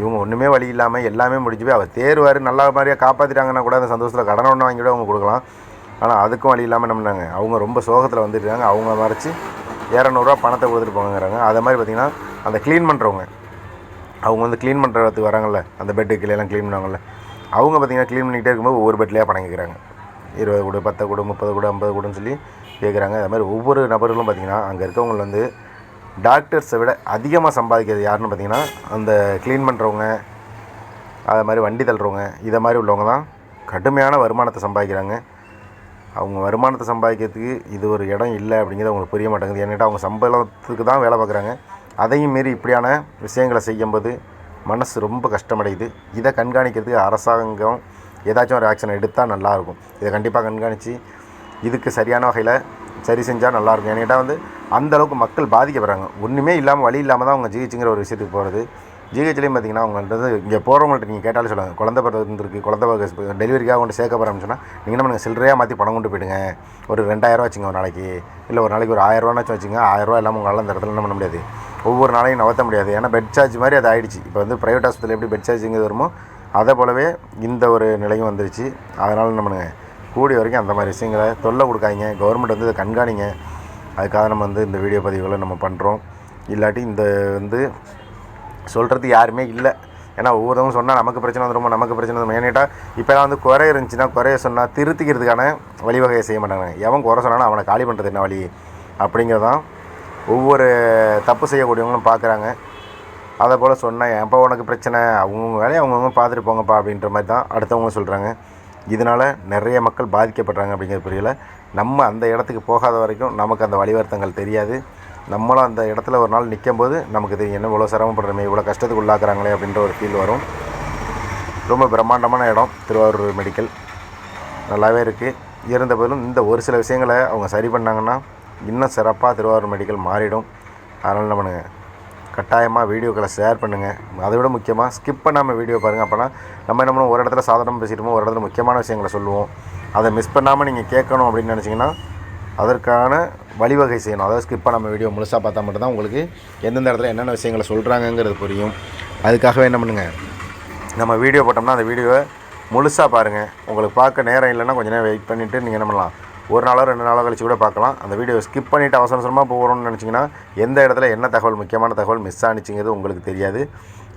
இவங்க ஒன்றுமே வழி இல்லாமல் எல்லாமே முடிஞ்சு போய் அவர் தேர்வார் நல்லா மாதிரியாக காப்பாற்றிட்டாங்கன்னா கூட அந்த சந்தோஷத்தில் கடனை ஒன்று வாங்கி கூட அவங்க கொடுக்கலாம். ஆனால் அதுக்கும் வழி இல்லாமல் என்ன பண்ணாங்க அவங்க ரொம்ப சோகத்தில் வந்துருக்காங்க அவங்க மறைச்சி இரநூறுவா பணத்தை கொடுத்துட்டு போங்கிறாங்க அதை மாதிரி பார்த்திங்கன்னா அந்த க்ளீன் பண்ணுறவங்க அவங்க வந்து க்ளீன் பண்ணுறதுக்கு வராங்கல்ல அந்த பெட்டு கீழேலாம் க்ளீன் பண்ணுவாங்கல்ல அவங்க பார்த்திங்கன்னா க்ளீன் பண்ணிக்கிட்டே இருக்கும்போது ஒவ்வொரு பெட்லேயே பணம் கேட்குறாங்க இருபது கொடு பத்து கூடு முப்பது கூடு ஐம்பது கூடுன்னு சொல்லி கேட்குறாங்க அது மாதிரி ஒவ்வொரு நபர்களும் பார்த்திங்கன்னா அங்கே இருக்கவங்க வந்து டாக்டர்ஸை விட அதிகமாக சம்பாதிக்கிறது யாருன்னு பார்த்திங்கன்னா அந்த க்ளீன் பண்ணுறவங்க அது மாதிரி வண்டி தள்ளுறவங்க இதை மாதிரி உள்ளவங்க தான் கடுமையான வருமானத்தை சம்பாதிக்கிறாங்க. அவங்க வருமானத்தை சம்பாதிக்கிறதுக்கு இது ஒரு இடம் இல்லை அப்படிங்கிறது அவங்களுக்கு புரிய மாட்டேங்குது. ஏன்னுட்டு அவங்க சம்பளத்துக்கு தான் வேலை பார்க்குறாங்க. அதையும் மீறி இப்படியான விஷயங்களை செய்யும்போது மனசு ரொம்ப கஷ்டமடையுது. இதை கண்காணிக்கிறதுக்கு அரசாங்கம் ஏதாச்சும் ஒரு ஆக்ஷன் எடுத்தால் நல்லாயிருக்கும். இதை கண்டிப்பாக கண்காணித்து இதுக்கு சரியான வகையில் சரி செஞ்சால் நல்லாயிருக்கும். என்கிட்ட வந்து அந்த அளவுக்கு மக்கள் பாதிக்கப்படுறாங்க. ஒன்றுமே இல்லாமல் வழி இல்லாமல் தான் அவங்க ஜிஹெச்சுங்கிற ஒரு விஷயத்துக்கு போகிறது ஜிஹெச்லேயும் பார்த்தீங்கன்னா அவங்கள்ட்ட வந்து இங்கே போகிறவங்கள்ட்ட நீங்கள் கேட்டாலும் சொல்லுவாங்க குழந்தை பிறந்திருக்கு குழந்தை பிறகு டெலிவரிக்காக கொண்டு சேர்க்க போகிறோம்னு சொன்னால் நீங்கள் என்ன பண்ணுங்கள் சில்லறையாக மாற்றி பணம் கொண்டு போயிடுங்க. ஒரு ரெண்டாயிரரூவா வச்சுங்க ஒரு நாளைக்கு. இல்லை ஒரு நாளைக்கு ஒரு ஆயிரரூவானாச்சும் வச்சுங்க ஆயிரரூவா இல்லாமல் உங்களால் அந்த இடத்துல என்ன பண்ண முடியாது. ஒவ்வொரு நாளையும் நகர்த்த முடியாது. ஏன்னா பெட் சார்ஜ் மாதிரி அது ஆகிடுச்சு இப்போ வந்து ப்ரைவேட் ஹாஸ்பிட்டல் எப்படி பெட் சார்ஜுங்கிறது வருமோ அதே போலவே இந்த ஒரு நிலையும் வந்துருச்சு. அதனால் என்ன பண்ணுங்க? கூடிய வரைக்கும் அந்த மாதிரி விஷயங்களை தொல்லை கொடுக்காங்க கவர்மெண்ட் வந்து இதை கண்காணிங்க. அதுக்காக நம்ம வந்து இந்த வீடியோ பதிவுகளை நம்ம பண்ணுறோம் இல்லாட்டி இந்த வந்து சொல்கிறது யாருமே இல்லை. ஏன்னா ஒவ்வொருத்தவங்க சொன்னால் நமக்கு பிரச்சனை வந்துருமோ நமக்கு பிரச்சனை வந்துடும் ஏன்னாட்டா இப்போலாம் வந்து குறை இருந்துச்சுன்னா குறைய சொன்னால் திருத்திக்கிறதுக்கான வழிவகையை செய்ய மாட்டாங்க. எவன் குறை சொன்னாலும் அவனை காலி பண்ணுறது என்ன வழி? அப்படிங்கிறதான் ஒவ்வொரு தப்பு செய்யக்கூடியவங்களும் பார்க்குறாங்க. அதை போல் சொன்னேன் எப்போ உனக்கு பிரச்சனை? அவங்கவுங்க வேலையை அவங்கவுங்க பார்த்துட்டு போங்கப்பா அப்படின்ற மாதிரி தான் அடுத்தவங்க சொல்கிறாங்க இதனால் நிறைய மக்கள் பாதிக்கப்படுறாங்க அப்படிங்கிறது புரியல. நம்ம அந்த இடத்துக்கு போகாத வரைக்கும் நமக்கு அந்த வழிவர்த்தங்கள் தெரியாது. நம்மளும் அந்த இடத்துல ஒரு நாள் நிற்கும்போது நமக்கு தெரியும் என்ன இவ்வளோ சிரமப்படுறமே இவ்வளோ கஷ்டத்துக்கு உள்ளாக்குறாங்களே அப்படின்ற ஒரு ஃபீல் வரும். ரொம்ப பிரம்மாண்டமான இடம் திருவாரூர் மெடிக்கல். நல்லாவே இருக்குது இருந்த போதிலும் இந்த ஒரு சில விஷயங்களை அவங்க சரி பண்ணாங்கன்னா இன்னும் சிறப்பாக திருவாரூர் மெடிக்கல் மாறிடும். அதனால் என்ன பண்ணுங்கள் கட்டாயமாக வீடியோக்களை ஷேர் பண்ணுங்கள் அதை விட முக்கியமாக ஸ்கிப் பண்ணாமல் வீடியோ பாருங்கள் அப்போனா நம்ம என்ன பண்ணுவோம்? ஒரு இடத்துல சாதாரணமாக பேசிட்டுமோ ஒரு இடத்துல முக்கியமான விஷயங்களை சொல்லுவோம். அதை மிஸ் பண்ணாமல் நீங்கள் கேட்கணும் அப்படின்னு நினச்சிங்கன்னா அதற்கான வழிவகை செய்யணும். அதாவது ஸ்கிப் பண்ணாமல் வீடியோ முழுசாக பார்த்தா மட்டும்தான் உங்களுக்கு எந்தெந்த இடத்துல என்னென்ன விஷயங்களை சொல்கிறாங்கங்கிறது புரியும். அதுக்காகவே என்ன பண்ணுங்கள் நம்ம வீடியோ போட்டோம்னா அந்த வீடியோவை முழுசாக பாருங்கள் உங்களுக்கு பார்க்க நேரம் இல்லைன்னா கொஞ்சம் நேரம் வெயிட் பண்ணிவிட்டு நீங்கள் என்ன பண்ணலாம்? ஒரு நாளோ ரெண்டு நாளோ கழிச்சு கூட பார்க்கலாம். அந்த வீடியோ ஸ்கிப் பண்ணிவிட்டு அவசர அவசரமாக போகிறோம்னு நினச்சிங்கன்னா எந்த இடத்துல என்ன தகவல் முக்கியமான தகவல் மிஸ் ஆனிச்சிங்கிறது உங்களுக்கு தெரியாது.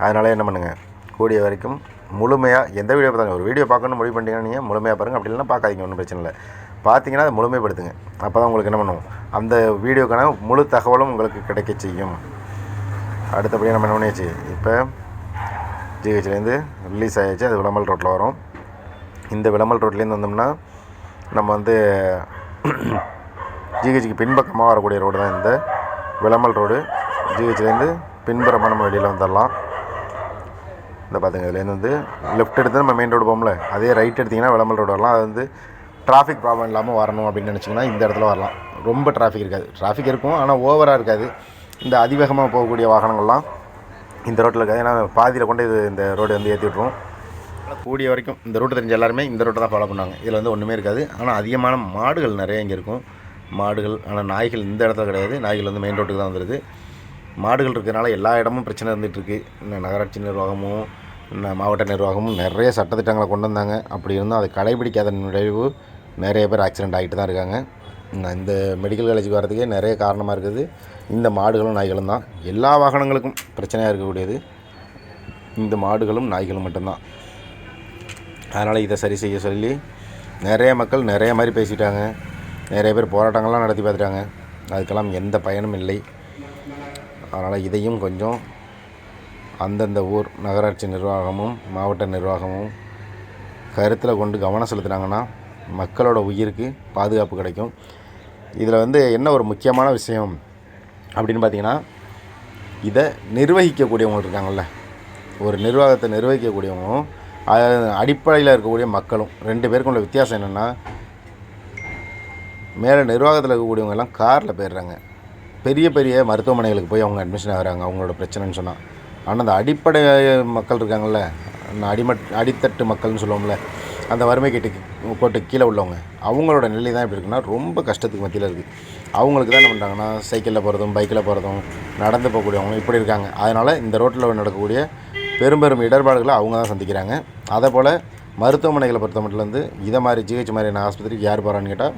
அதனால என்ன பண்ணுங்கள் கூடிய வரைக்கும் முழுமையாக எந்த வீடியோ பார்த்தாங்க ஒரு வீடியோ பார்க்கணும்னு முடிவு பண்ணிட்டீங்கன்னா நீங்கள் முழுமையாக பாருங்கள் அப்படி இல்லைனா பார்க்காதீங்க ஒன்றும் பிரச்சனை இல்லை. பார்த்தீங்கன்னா அதை முழுமைப்படுத்துங்க. அப்போ தான் உங்களுக்கு என்ன பண்ணும் அந்த வீடியோக்கான முழு தகவலும் உங்களுக்கு கிடைக்க செய்யும். அடுத்தபடியாக நம்ம என்ன பண்ணியாச்சு? இப்போ ஜிஹெச்லேருந்து ரிலீஸ் ஆகிடுச்சு அது விளம்பல் ரோட்டில் வரும். இந்த விளம்பல் ரோட்லேருந்து வந்தோம்னா நம்ம வந்து ஜிஹெச்சுக்கு பின்பக்கமாக வரக்கூடிய ரோடு தான் இந்த. விளம்பல் ரோடு. ஜிஹெச்லேருந்து பின்புறமாக நம்ம வெளியில் வந்துடலாம். இந்த பார்த்துங்க இதுலேருந்து வந்து லெஃப்ட் எடுத்து நம்ம மெயின் ரோடு போகல அதே ரைட் எடுத்திங்கன்னா விளம்பல் ரோடு வரலாம். அது வந்து டிராஃபிக் ப்ராப்ளம் இல்லாமல் வரணும் அப்படின்னு நினச்சிங்கன்னா இந்த இடத்துல வரலாம். ரொம்ப டிராஃபிக் இருக்காது. டிராஃபிக் இருக்கும் ஆனால் ஓவராக இருக்காது. இந்த அதிவேகமாக போகக்கூடிய வாகனங்கள்லாம் இந்த ரோட்டில் இருக்காது. ஏன்னா பாதியில் கொண்டு இது இந்த ரோடு வந்து ஏற்றி விட்ருவோம் கூடிய வரைக்கும் இந்த ரூட்டு தெரிஞ்ச எல்லாருமே இந்த ரூட்டை தான் ஃபாலோ பண்ணாங்க. இதில் வந்து ஒன்றுமே இருக்காது. ஆனால் அதிகமான மாடுகள் நிறைய இங்கே இருக்கும். மாடுகள் ஆனால் நாய்கள் இந்த இடத்துல கிடையாது. நாய்கள் வந்து மெயின் ரோட்டுக்கு தான் வந்துடுது மாடுகள் இருக்கிறதுனால எல்லா இடமும் பிரச்சனை இருந்துகிட்ருக்கு நகராட்சி நிர்வாகமும் மாவட்ட நிர்வாகமும் நிறைய சட்டத்திட்டங்களை கொண்டு வந்தாங்க. அப்படி இருந்தும் அதை கடைபிடிக்காத விளைவு நிறைய பேர் ஆக்சிடென்ட் ஆகிட்டு தான் இருக்காங்க. இந்த மெடிக்கல் காலேஜுக்கு வரதுக்கே நிறைய காரணமாக இருக்குது. இந்த மாடுகளும் நாய்களும் தான். எல்லா வாகனங்களுக்கும் பிரச்சனையாக இருக்கக்கூடியது. இந்த மாடுகளும் நாய்களும் மட்டும்தான். அதனால் இதை சரி செய்ய சொல்லி நிறைய மக்கள் நிறைய மாதிரி பேசிட்டாங்க. நிறைய பேர் போராட்டங்கள்லாம் நடத்தி பார்த்துட்டாங்க. அதுக்கெல்லாம் எந்த பயனும் இல்லை. அதனால் இதையும் கொஞ்சம் அந்தந்த ஊர் நகராட்சி நிர்வாகமும் மாவட்ட நிர்வாகமும் கருத்தில் கொண்டு கவனம் செலுத்துனாங்கன்னா மக்களோட உயிருக்கு பாதுகாப்பு கிடைக்கும். இதில் வந்து என்ன ஒரு முக்கியமான விஷயம் அப்படின்னு பார்த்தீங்கன்னா இதை நிர்வகிக்கக்கூடியவங்க இருக்காங்கல்ல. ஒரு நிர்வாகத்தை நிர்வகிக்கக்கூடியவங்களும் அடிப்படையில் இருக்கக்கூடிய மக்களும் ரெண்டு பேருக்கும் உள்ள வித்தியாசம் என்னென்னா மேலே நிர்வாகத்தில் இருக்கக்கூடியவங்க எல்லாம் காரில் போயிடுறாங்க. பெரிய பெரிய மருத்துவமனைகளுக்கு போய் அவங்க அட்மிஷன் ஆகிறாங்க அவங்களோட பிரச்சனைன்னு சொன்னால் ஆனால் அந்த அடிப்படை மக்கள் இருக்காங்கல்ல அடிமட் அடித்தட்டு மக்கள்னு சொல்லுவோம்ல அந்த வறுமை கேட்டு கோட்டு கீழே உள்ளவங்க அவங்களோட நிலை தான் எப்படி இருக்குன்னா ரொம்ப கஷ்டத்துக்கு மத்தியில் இருக்குது அவங்களுக்கு தான் என்ன பண்ணுறாங்கன்னா சைக்கிளில் போகிறதும் பைக்கில் போகிறதும் நடந்து போகக்கூடியவங்க இப்படி இருக்காங்க. அதனால் இந்த ரோட்டில் நடக்கக்கூடிய பெரும் பெரும் இடர்பாடுகளை அவங்க தான் சந்திக்கிறாங்க. அதே போல் மருத்துவமனைகளை பொறுத்த மட்டும்லேருந்து இதை மாதிரி ஜிஹெச் மாதிரியான ஆஸ்பத்திரிக்கு யார் போகிறான்னு கேட்டால்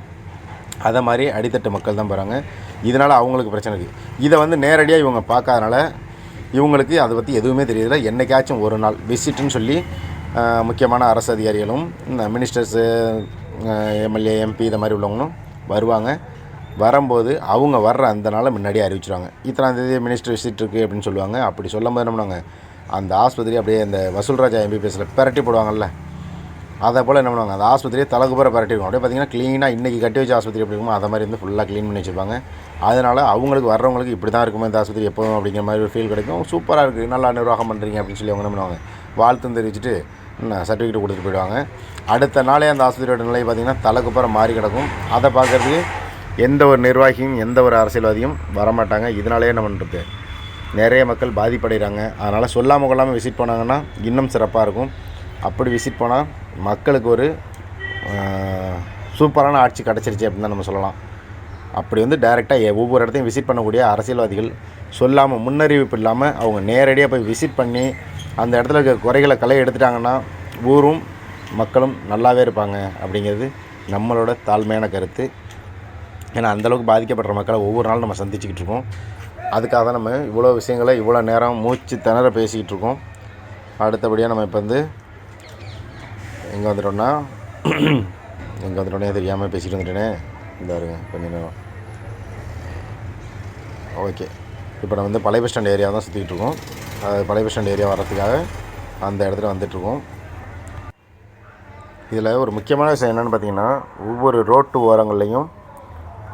அதை மாதிரி அடித்தட்டு மக்கள் தான் போகிறாங்க இதனால் அவங்களுக்கு பிரச்சனை இருக்குது இதை வந்து நேரடியாக இவங்க பார்க்காதனால இவங்களுக்கு அதை பற்றி எதுவுமே தெரியல என்றைக்காச்சும் ஒரு நாள் விசிட்டுன்னு சொல்லி முக்கியமான அரசு அதிகாரிகளும் மினிஸ்டர்ஸு எம்எல்ஏ எம்பி இதை மாதிரி உள்ளவங்களும் வருவாங்க. வரும்போது அவங்க வர்ற அந்த நாளை முன்னாடியே அறிவிச்சிருவாங்க. இத்தனாந்தேதி மினிஸ்டர் விசிட் இருக்குது அப்படின்னு சொல்லுவாங்க. அப்படி சொல்லும் போது என்ன பண்ணுவாங்க? அந்த ஆஸ்பத்திரி அப்படியே அந்த வசூல்ராஜா எம்பிபிஎஸ்சில் பரட்டி போடுவாங்கள்ல அதை போல் என்ன பண்ணுவாங்க? அந்த ஆஸ்பத்திரியை தலகுப்புற பரட்டிடுவோம் அப்படியே பார்த்தீங்கன்னா க்ளீனாக இன்றைக்கி கட்டி வச்ச ஆஸ்பத்திரி எப்படி அதை மாதிரி வந்து ஃபுல்லாக க்ளீன் பண்ணி வச்சுருப்பாங்க. அதனால் அவங்களுக்கு வர்றவங்களுக்கு இப்படி தான் இருக்குமோ இந்த ஆஸ்பத்திரி எப்போதும் அப்படிங்கிற மாதிரி ஒரு ஃபீல் கிடைக்கும். சூப்பராக இருக்குது நல்லா நிர்வாகம் பண்ணுறீங்க அப்படின்னு சொல்லி அவங்க என்ன பண்ணுவாங்க? வாழ்த்து தெரிவிச்சுட்டு சர்டிஃபிகேட் கொடுத்துட்டு போயிடுவாங்க. அடுத்த நாளே அந்த ஆஸ்பத்திரியோட நிலை பார்த்திங்கன்னா தலைக்குப்புறம் மாறி கிடக்கும். அதை பார்க்குறதுக்கு எந்த ஒரு நிர்வாகியும் எந்த ஒரு அரசியல்வாதியும் வரமாட்டாங்க. இதனாலே என்ன பண்ணுறது நிறைய மக்கள் பாதிப்படைகிறாங்க. அதனால் சொல்லாமல் கொள்ளாமல் விசிட் போனாங்கன்னா இன்னும் சிறப்பாக இருக்கும். அப்படி விசிட் போனால் மக்களுக்கு ஒரு சூப்பரான ஆட்சி கிடச்சிருச்சு அப்படின்னு தான் நம்ம சொல்லலாம். அப்படி வந்து டைரெக்டாக ஒவ்வொரு இடத்தையும் விசிட் பண்ணக்கூடிய அரசியல்வாதிகள் சொல்லாமல் முன்னறிவிப்பு இல்லாமல் அவங்க நேரடியாக போய் விசிட் பண்ணி அந்த இடத்துல இருக்க குறைகளை களை எடுத்துட்டாங்கன்னா ஊரும் மக்களும் நல்லாவே இருப்பாங்க அப்படிங்கிறது நம்மளோட தாழ்மையான கருத்து. ஏன்னா அந்தளவுக்கு பாதிக்கப்படுற மக்களை ஒவ்வொரு நாளும் நம்ம சந்திச்சுக்கிட்டு இருக்கோம். அதுக்காக தான் நம்ம இவ்வளோ விஷயங்களை இவ்வளோ நேரம் மூச்சு திணற பேசிக்கிட்டு இருக்கோம். அடுத்தபடியாக நம்ம இப்போ வந்து எங்கே வந்துட்டோம்னா எங்கே வந்துட்டோன்னே தெரியாமல் பேசிகிட்டு வந்துட்டேனே. இந்த இருங்க கொஞ்ச நேரம். ஓகே. இப்போ நம்ம வந்து பழைய பஸ் ஸ்டாண்ட் ஏரியா தான் சுற்றிக்கிட்டு இருக்கோம். பழைய பஸ் ஸ்டாண்ட் ஏரியா வர்றதுக்காக அந்த இடத்துல வந்துட்டுருக்கோம் இதில் ஒரு முக்கியமான விஷயம் என்னென்னு பார்த்தீங்கன்னா ஒவ்வொரு ரோட்டு ஓரங்கள்லையும்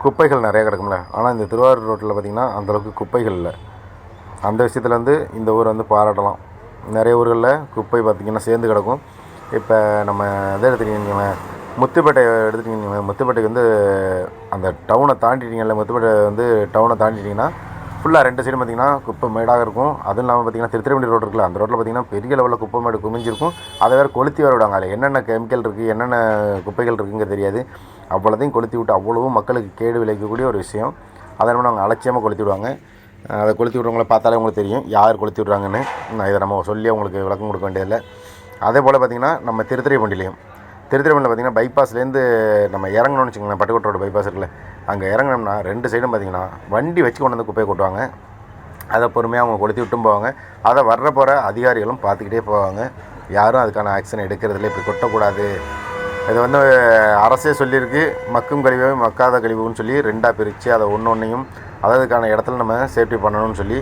குப்பைகள் நிறையா கிடக்கும்ல. ஆனால் இந்த திருவாரூர் ரோட்டில் பார்த்திங்கன்னா அந்தளவுக்கு குப்பைகள் இல்லை. அந்த விஷயத்தில் வந்து இந்த ஊர் வந்து பாராட்டலாம். நிறைய ஊர்களில் குப்பை பார்த்திங்கன்னா சேர்ந்து கிடக்கும். இப்போ நம்ம இதை எடுத்துக்கிட்டீங்க முத்துப்பேட்டை எடுத்துக்கிட்டீங்க முத்துப்பேட்டைக்கு வந்து அந்த டவுனை தாண்டிட்டீங்கல்ல முத்துப்பேட்டை வந்து டவுனை தாண்டிட்டிங்கன்னா ஃபுல்லாக ரெண்டு சைடும் பார்த்திங்கன்னா குப்பை மேடாக இருக்கும். அதுவும் இல்லாமல் பார்த்திங்கன்னா திருத்திரவண்டி ரோடு இருக்குல்ல அந்த ரோட்டில் பார்த்திங்கன்னா பெரிய லெவலில் குப்பை மேடு குமிஞ்சிருக்கும். அதை வேறு கொளுத்தி வர விடுவாங்க. அதில் என்னென்ன கெமிக்கல் இருக்குது என்னென்ன குப்பைகள் இருக்குங்கிறது தெரியாது. அவ்வளோதையும் கொளுத்தி விட்டு அவ்வளவும் மக்களுக்கு கேடு விளைவிக்கக்கூடிய ஒரு விஷயம். அதை நம்ம அவங்க அலட்சியமாக கொளுத்தி விடுவாங்க. அதை கொளுத்தி விட்றவங்கள பார்த்தாலே உங்களுக்கு தெரியும். யார் கொளுத்தி விட்றாங்கன்னு? நான் இதை நம்ம சொல்லி அவங்களுக்கு விளக்கம் கொடுக்க வேண்டியதில்லை. அதே போல் பார்த்திங்கன்னா நம்ம திருத்துறைப்பண்டிலையும். திருத்துறைப்பண்டியில் பார்த்திங்கன்னா பைபாஸ்லேருந்து நம்ம இறங்கணும்னு வச்சுக்கோங்களேன். பட்டுக்கோட்டோட ரோடு பைபாஸ் இருக்குல்ல. அங்கே இறங்கினோம்னா ரெண்டு சைடும் பார்த்திங்கன்னா வண்டி வச்சு கொண்டு வந்து குப்பையை கொட்டுவாங்க. அதை பொறுமையாக அவங்க கொளுத்தி விட்டும் போவாங்க. அதை வர்ற போகிற அதிகாரிகளும் பார்த்துக்கிட்டே போவாங்க. யாரும் அதுக்கான ஆக்ஷன் எடுக்கிறதுல இப்படி கொட்டக்கூடாது. இது வந்து அரசே சொல்லியிருக்கு. மக்கும் கழிவு மக்காத கழிவுன்னு சொல்லி ரெண்டாக பிரித்து அதை ஒன்று ஒன்றையும் அதற்கான இடத்துல நம்ம சேஃப்டி பண்ணணும்னு சொல்லி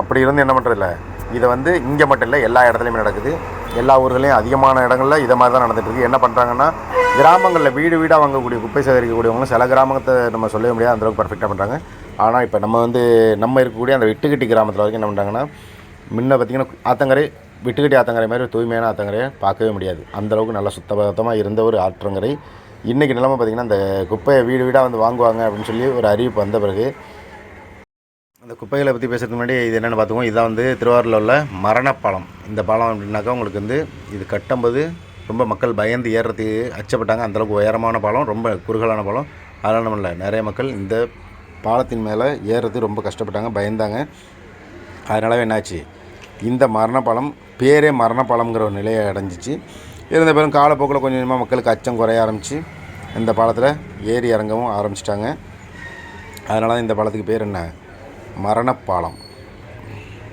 அப்படி இருந்து என்ன பண்ணுறதில்ல இதை வந்து இங்கே மட்டும் இல்லை எல்லா இடத்துலையுமே நடக்குது. எல்லா ஊர்களையும் அதிகமான இடங்களில் இதை மாதிரி தான் நடந்துகிட்டு இருக்குது என்ன பண்ணுறாங்கன்னா கிராமங்களில் வீடு வீடாக வாங்கக்கூடிய குப்பை சேகரிக்கக்கூடியவங்களும் சில கிராமத்தை நம்ம சொல்லவே முடியாது அந்தளவுக்கு பர்ஃபெக்டாக பண்ணுறாங்க ஆனால் இப்போ நம்ம வந்து நம்ம இருக்கக்கூடிய அந்த வெட்டுக்கட்டி கிராமத்தில் வரைக்கும் என்ன பண்ணுறாங்கன்னா முன்ன பார்த்திங்கன்னா ஆத்தங்கரை விட்டுக்கட்டி ஆத்தங்கரை மாதிரி தூய்மையான ஆத்தங்கரையை பார்க்கவே முடியாது. அந்தளவுக்கு நல்லா சுத்தபத்தமாக இருந்த ஒரு ஆற்றங்கரை. இன்றைக்கி நிலைமை பார்த்திங்கன்னா அந்த குப்பையை வீடு வீடாக வந்து வாங்குவாங்க அப்படின்னு சொல்லி ஒரு அறிவிப்பு வந்த பிறகு அந்த குப்பைகளை பற்றி பேசுறதுக்கு முன்னாடி இது என்னென்னு பார்த்துக்கோங்க இதான் வந்து திருவாரூரில் உள்ள மரணப்பாலம். இந்த பாலம் அப்படின்னாக்கா உங்களுக்கு வந்து இது கட்டும்போது ரொம்ப மக்கள் பயந்து ஏறுறதுக்கு அச்சப்பட்டாங்க. அந்தளவுக்கு உயரமான பாலம் ரொம்ப குறுகலான பாலம். அதனால் நம்ம இல்லை நிறைய மக்கள் இந்த பாலத்தின் மேலே ஏறுறது ரொம்ப கஷ்டப்பட்டாங்க பயந்தாங்க. அதனால என்னாச்சு? இந்த மரணப்பாலம் பேரே மரணப்பாலம்ங்கிற ஒரு நிலையை அடைஞ்சிச்சு. இருந்த பிறகு காலப்போக்கில் கொஞ்சம் கொஞ்சமாக மக்களுக்கு அச்சம் குறைய ஆரம்பிச்சு இந்த பாலத்தில் ஏறி இறங்கவும் ஆரம்பிச்சிட்டாங்க. அதனால தான் இந்த பாலத்துக்கு பேர் என்ன? மரணப்பாலம்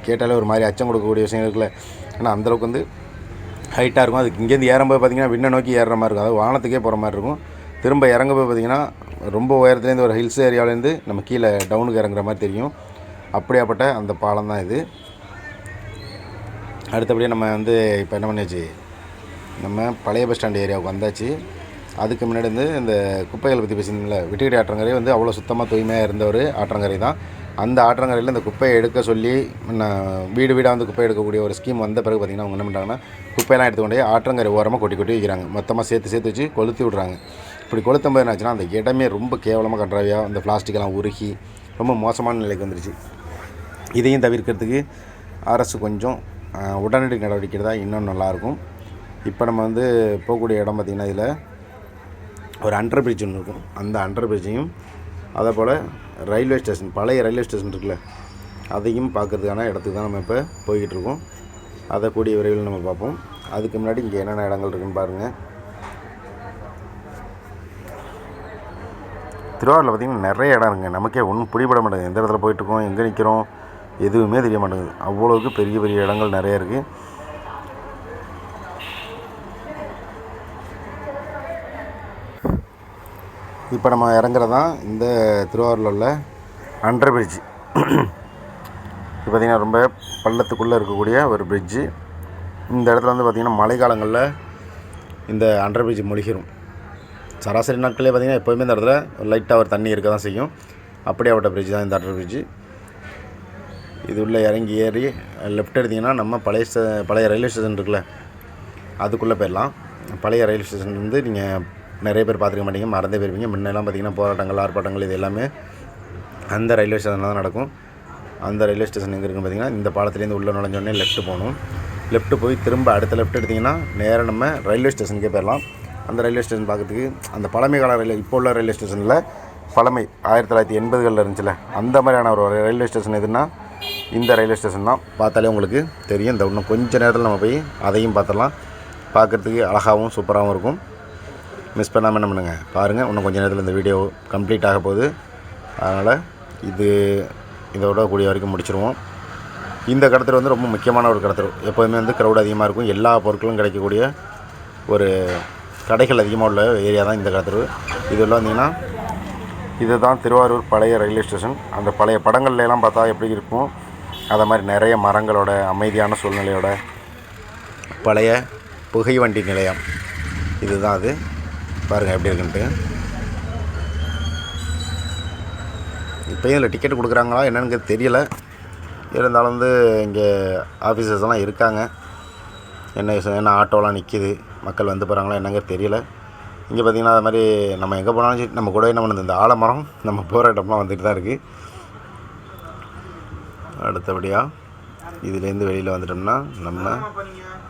கேட்டாலே ஒரு மாதிரி அச்சம் கொடுக்கக்கூடிய விஷயம் இருக்குல்ல. ஏன்னா அந்தளவுக்கு வந்து ஹைட்டாக இருக்கும். அதுக்கு இங்கேருந்து ஏறும்போது பார்த்திங்கன்னா விண்ணை நோக்கி ஏறுற மாதிரி இருக்கும். அது வானத்துக்கே போகிற மாதிரி இருக்கும். திரும்ப இறங்கும்போது பார்த்திங்கன்னா ரொம்ப உயரத்துலேருந்து ஒரு ஹில்ஸ் ஏரியாவிலேருந்து நம்ம கீழே டவுனுக்கு இறங்குற மாதிரி தெரியும். அப்படியாப்பட்ட அந்த பாலம் தான் இது. அடுத்தபடியாக நம்ம வந்து இப்போ என்ன பண்ணியாச்சு? நம்ம பழைய பஸ் ஸ்டாண்ட் ஏரியாவுக்கு வந்தாச்சு. அதுக்கு முன்னாடி வந்து இந்த குப்பைகளை பற்றி பேசியிருந்தோம்ல விட்டுக்கிட்டி ஆற்றங்கரை வந்து அவ்வளோ சுத்தமாக தூய்மையாக இருந்த ஒரு ஆற்றங்கரை தான். அந்த ஆற்றங்கரையில் இந்த குப்பையை எடுக்க சொல்லி நான் வீடு வீடாக வந்து குப்பை எடுக்கக்கூடிய ஒரு ஸ்கீம் வந்த பிறகு பார்த்திங்கன்னா அவங்க என்ன பண்ணுறாங்கன்னா குப்பையெல்லாம் எடுத்துக்கொண்டு ஆற்றங்கரை ஓரமாக கொட்டி கொட்டி வைக்கிறாங்க. மொத்தமாக சேர்த்து சேர்த்து வச்சு கொளுத்தி விட்றாங்க. இப்படி கொளுத்தும் போது என்னாச்சுன்னா அந்த இடமே ரொம்ப கேவலமாக கன்றாவியாக அந்த பிளாஸ்டிக்கெல்லாம் உருகி ரொம்ப மோசமான நிலைக்கு வந்துருச்சு. இதையும் தவிர்க்கிறதுக்கு அரசு கொஞ்சம் உடனடி நடவடிக்கை தான் இன்னும் நல்லாயிருக்கும். இப்போ நம்ம வந்து போகக்கூடிய இடம் பார்த்திங்கன்னா இதில் ஒரு அண்டர் பிரிட்ஜ் ஒன்று இருக்கும். அந்த அண்டர் பிரிட்ஜையும் அதே போல் ரயில்வே ஸ்டேஷன் பழைய ரயில்வே ஸ்டேஷன் இருக்குல்ல அதையும் பார்க்கறதுக்கான இடத்துக்கு தான் நம்ம இப்போ போய்கிட்டு இருக்கோம். அதை கூடிய விரைவில் நம்ம பார்ப்போம். அதுக்கு முன்னாடி இங்கே என்னென்ன இடங்கள் இருக்குன்னு பாருங்கள் திருவாரூரில் பார்த்திங்கன்னா நிறைய இடம் இருக்குங்க. நமக்கே ஒன்றும் பிடிபட மாட்டேங்குது. எந்த இடத்துல போயிட்டுருக்கோம் எங்கே நிற்கிறோம் எதுவுமே தெரிய மாட்டேங்குது. அவ்வளோவுக்கு பெரிய பெரிய இடங்கள் நிறைய இருக்குது இப்போ நம்ம இறங்குறது தான் இந்த திருவாரூரில் உள்ள அண்டர் பிரிட்ஜ் இப்போ பார்த்திங்கன்னா ரொம்ப பள்ளத்துக்குள்ளே இருக்கக்கூடிய ஒரு பிரிட்ஜு இந்த இடத்துல வந்து பார்த்திங்கன்னா மழை காலங்களில் இந்த அண்டர் பிரிட்ஜ் மொழிகிறோம். சராசரி நாட்களே பார்த்திங்கன்னா எப்போயுமே இந்த இடத்துல லைட்டாக ஒரு தண்ணி இருக்க தான் செய்யும். அப்படியே விட்ட பிரிட்ஜ் தான் இந்த அண்டர் பிரிட்ஜு இது உள்ளே இறங்கி ஏறி லெஃப்ட் எடுத்திங்கன்னா நம்ம பழைய ஸ்டே பழைய ரயில்வே ஸ்டேஷன் இருக்குல்ல அதுக்குள்ளே போயிடலாம். பழைய ரயில்வே ஸ்டேஷன் வந்து நீங்கள் நிறைய பேர் பார்த்துருக்க மாட்டீங்க மறந்தே போயிருப்பீங்க. முன்னெல்லாம் பார்த்தீங்கன்னா போராட்டங்கள் ஆர்ப்பாட்டங்கள் இது எல்லாமே அந்த ரயில்வே ஸ்டேஷனில் தான் நடக்கும். அந்த ரயில்வே ஸ்டேஷன் எங்கே இருக்குன்னு பார்த்தீங்கன்னா இந்த பாலத்துலேருந்து உள்ளே நுழைஞ்சோடனே லெஃப்ட் போகணும். லெஃப்ட்டு போய் திரும்ப அடுத்த லெஃப்ட் எடுத்திங்கன்னா நேராக நம்ம ரயில்வே ஸ்டேஷனுக்கே போயிடலாம். அந்த ரயில்வே ஸ்டேஷன் பார்க்கறதுக்கு அந்த பழமை கால ரயில்வே இப்போ உள்ள ரயில்வே ஸ்டேஷனில் பழமை ஆயிரத்தி தொள்ளாயிரத்தி எண்பதுகளில் இருந்துச்சுல அந்த மாதிரியான ஒரு ரயில்வே ஸ்டேஷன் எதுன்னா இந்த ரயில்வே ஸ்டேஷன் தான். பார்த்தாலே உங்களுக்கு தெரியும். இந்த இன்னும் கொஞ்சம் நேரத்தில் நம்ம போய் அதையும் பார்த்துடலாம். பார்க்குறதுக்கு அழகாகவும் சூப்பராகவும் இருக்கும். மிஸ் பண்ணாமல் என்ன பண்ணுங்கள் பாருங்கள் இன்னும் கொஞ்சம் நேரத்தில் இந்த வீடியோ கம்ப்ளீட் ஆக போகுது. அதனால் இது இதோட கூடிய வரைக்கும் முடிச்சிருவோம். இந்த கடத்தல் வந்து ரொம்ப முக்கியமான ஒரு கடத்தல். எப்போதுமே வந்து க்ரௌட் அதிகமாக இருக்கும். எல்லா பொருட்களும் கிடைக்கக்கூடிய ஒரு கடைகள் அதிகமாக உள்ள ஏரியா தான் இந்த கடத்தல். இதெல்லாம் வந்தீங்கன்னா இதுதான் திருவாரூர் பழைய ரயில்வே ஸ்டேஷன். அந்த பழைய படங்கள்லாம் பார்த்தா எப்படி இருக்கும்? அதை மாதிரி நிறைய மரங்களோட அமைதியான சூழ்நிலையோட பழைய புகை வண்டி நிலையம். இதுதான் அது. பாருங்கள் எப்படி இருக்குன்ட்டு. இப்போயும் இதில் டிக்கெட் கொடுக்குறாங்களா என்னன்னு தெரியல. இருந்தாலும் வந்து இங்கே ஆஃபீஸர்ஸ்லாம் இருக்காங்க. என்ன விஷயம் என்ன ஆட்டோலாம் நிற்கிது மக்கள் வந்து போகிறாங்களா என்னங்க தெரியல. இங்கே பார்த்தீங்கன்னா அது மாதிரி நம்ம எங்கே போனாலும் சரி நம்ம கூட என்ன பண்ணுது இந்த ஆலமரம் நம்ம போகிற இடம்லாம் வந்துட்டு தான் இருக்குது அடுத்தபடியாக இதுலேருந்து வெளியில் வந்துட்டோம்னா நம்ம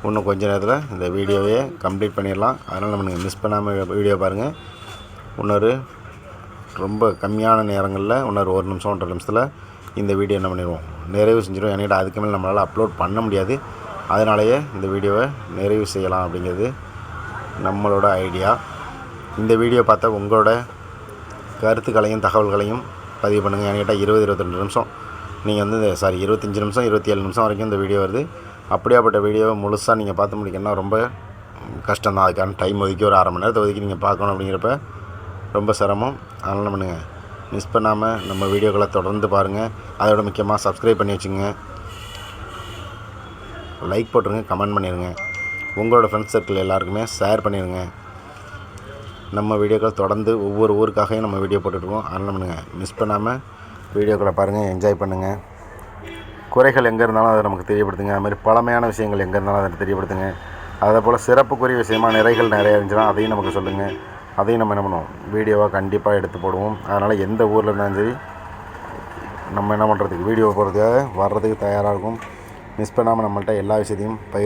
இன்னும் கொஞ்ச நேரத்தில் இந்த வீடியோவையே கம்ப்ளீட் பண்ணிடலாம். அதனால் நம்ம மிஸ் பண்ணாமல் வீடியோ பாருங்கள் இன்னொரு ரொம்ப கம்மியான நேரங்களில் இன்னொரு ஒரு நிமிஷம் ஒன்றரை நிமிஷத்தில் இந்த வீடியோ என்ன பண்ணிடுவோம்? நிறைவு செஞ்சிடும் என்கிட்ட அதுக்கு மேலே நம்மளால் அப்லோட் பண்ண முடியாது. அதனாலேயே இந்த வீடியோவை நிறைவு செய்யலாம் அப்படிங்கிறது நம்மளோட ஐடியா இந்த வீடியோ பார்த்தா உங்களோட கருத்துக்களையும் தகவல்களையும் பதிவு பண்ணுங்கள் என்கிட்ட இருபது இருபத்தெண்டு நிமிஷம் நீங்கள் வந்து சாரி இருபத்தஞ்சி நிமிஷம் இருபத்தி ஏழு நிமிஷம் வரைக்கும் இந்த வீடியோ வருது. அப்படியாப்பட்ட வீடியோவை முழுசாக நீங்கள் பார்த்து முடிக்கணும்னா ரொம்ப கஷ்டம் தான். அதுக்கான டைம் ஒதுக்கி ஒரு அரை மணி நேரத்தை ஒதுக்கி நீங்கள் பார்க்கணும் அப்படிங்கிறப்ப ரொம்ப சிரமம். அதனால் என்ன பண்ணுங்கள் மிஸ் பண்ணாமல் நம்ம வீடியோக்களை தொடர்ந்து பாருங்கள் அதோட முக்கியமாக சப்ஸ்கிரைப் பண்ணி வச்சுங்க. லைக் போட்டுருங்க கமெண்ட் பண்ணிடுங்க உங்களோட ஃப்ரெண்ட்ஸ் சர்க்கிள் எல்லாருக்குமே ஷேர் பண்ணிடுங்க நம்ம வீடியோக்கள் தொடர்ந்து ஒவ்வொரு ஊருக்காகவும் நம்ம வீடியோ போட்டுட்ருக்கோம் அதனால் பண்ணுங்கள் மிஸ் பண்ணாமல் வீடியோக்களை பாருங்கள் என்ஜாய் பண்ணுங்கள் குறைகள் எங்கே இருந்தாலும் அதை நமக்கு தெரியப்படுத்துங்க. அதுமாதிரி பழமையான விஷயங்கள் எங்கே இருந்தாலும் அதை தெரியப்படுத்துங்க. அதே போல் சிறப்புக்குரிய விஷயமா நிறைகள் நிறையா இருந்துச்சுன்னா அதையும் நமக்கு சொல்லுங்கள் அதையும் நம்ம என்ன பண்ணுவோம்? வீடியோவாக கண்டிப்பாக எடுத்து போடுவோம். அதனால் எந்த ஊரில் இருந்தாலும் சரி நம்ம என்ன பண்ணுறதுக்கு வீடியோ போடுறதுக்காக வர்றதுக்கு தயாராக இருக்கும். மிஸ் பண்ணாமல் நம்மள்கிட்ட எல்லா விஷயத்தையும் பயிர்